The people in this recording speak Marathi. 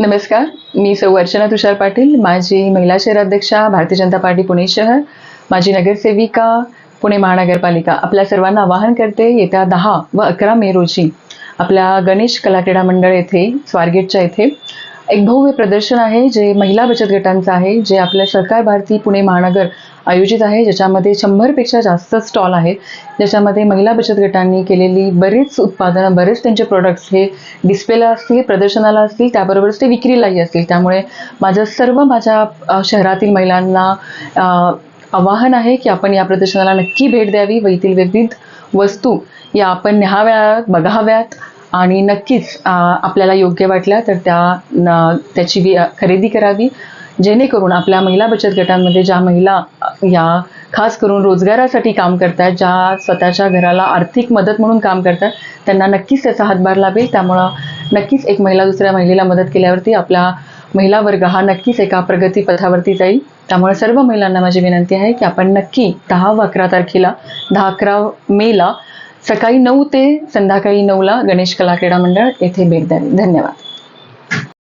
नमस्कार मी सौ अर्चना तुषार पाटील माझी महिला शहराध्यक्षा भारतीय जनता पार्टी पुणे शहर माझी नगरसेविका पुणे महानगरपालिका. आपल्या सर्वांना आवाहन करते येत्या दहा व अकरा मे रोजी आपल्या गणेश कलाक्रीडा मंडळ येथे स्वारगेटच्या येथे एक भव्य प्रदर्शन आहे जे महिला बचत गटांचं आहे जे आपल्या सरकार भारती पुणे महानगर आयोजित आहे ज्याच्यामध्ये शंभरपेक्षा जास्त स्टॉल आहेत. ज्याच्यामध्ये महिला बचत गटांनी केलेली बरीच उत्पादनं बरेच त्यांचे प्रोडक्ट्स हे डिस्प्लेला असतील प्रदर्शनाला असतील त्याबरोबरच ते विक्रीलाही असतील. त्यामुळे माझं सर्व माझ्या शहरातील महिलांना आवाहन आहे की आपण या प्रदर्शनाला नक्की भेट द्यावी व येथील विविध वस्तू या आपण न्याहाव्यात बघाव्यात. आणि नक्कीच आपल्याला योग्य वाटल्या तर त्या त्याची खरेदी करावी. जेणेकरून आपल्या महिला बचत गटांमध्ये ज्या महिला या खास करून रोजगारासाठी काम करतात ज्या स्वतःच्या घराला आर्थिक मदत म्हणून काम करतात त्यांना नक्कीच त्याचा हातभार लाभेल त्यामुळं नक्कीच एक महिला दुसऱ्या महिलेला मदत केल्यावरती आपला महिला वर्ग हा नक्कीच एका प्रगतीपथावरती जाईल. त्यामुळे सर्व महिलांना माझी विनंती आहे की आपण नक्की दहा व अकरा तारखेला दहा अकरा मेला सकाळी नऊ ते संध्याकाळी नऊला गणेश कला क्रीडा मंडळ येथे भेट द्यावी. धन्यवाद.